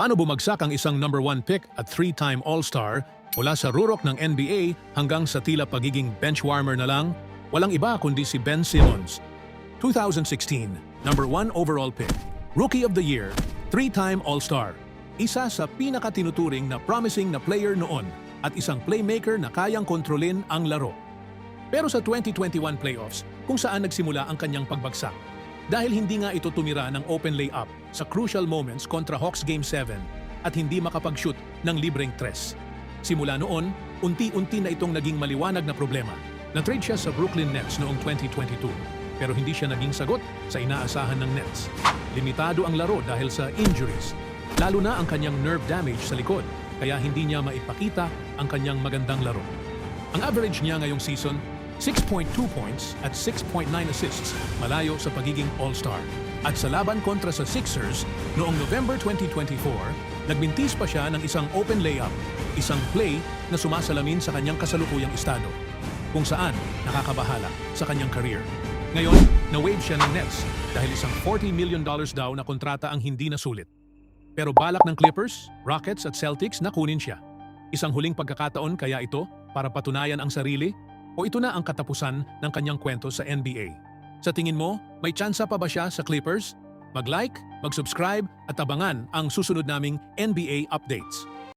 Paano bumagsak ang isang number one pick at three-time All-Star mula sa rurok ng NBA hanggang sa tila pagiging bench warmer na lang? Walang iba kundi si Ben Simmons. 2016, number one overall pick. Rookie of the Year, three-time All-Star. Isa sa pinakatinuturing na promising na player noon at isang playmaker na kayang kontrolin ang laro. Pero sa 2021 playoffs, kung saan nagsimula ang kanyang pagbagsak. Dahil hindi nga ito tumira ng open layup sa crucial moments kontra Hawks Game 7 at hindi makapag-shoot ng libreng tres. Simula noon, unti-unti na itong naging maliwanag na problema. Na-trade siya sa Brooklyn Nets noong 2022 pero hindi siya naging sagot sa inaasahan ng Nets. Limitado ang laro dahil sa injuries, lalo na ang kanyang nerve damage sa likod kaya hindi niya maipakita ang kanyang magandang laro. Ang average niya ngayong season, 6.2 points at 6.9 assists, malayo sa pagiging all-star. At sa laban kontra sa Sixers, noong November 2024, nagbintis pa siya ng isang open layup, isang play na sumasalamin sa kanyang kasalukuyang estado, kung saan nakakabahala sa kanyang career. Ngayon, na-wave siya ng Nets dahil isang $40 million daw na kontrata ang hindi nasulit. Pero balak ng Clippers, Rockets at Celtics na kunin siya. Isang huling pagkakataon kaya ito para patunayan ang sarili o ito na ang katapusan ng kanyang kwento sa NBA? Sa tingin mo, may tsansa pa ba siya sa Clippers? Mag-like, mag-subscribe at abangan ang susunod naming NBA updates.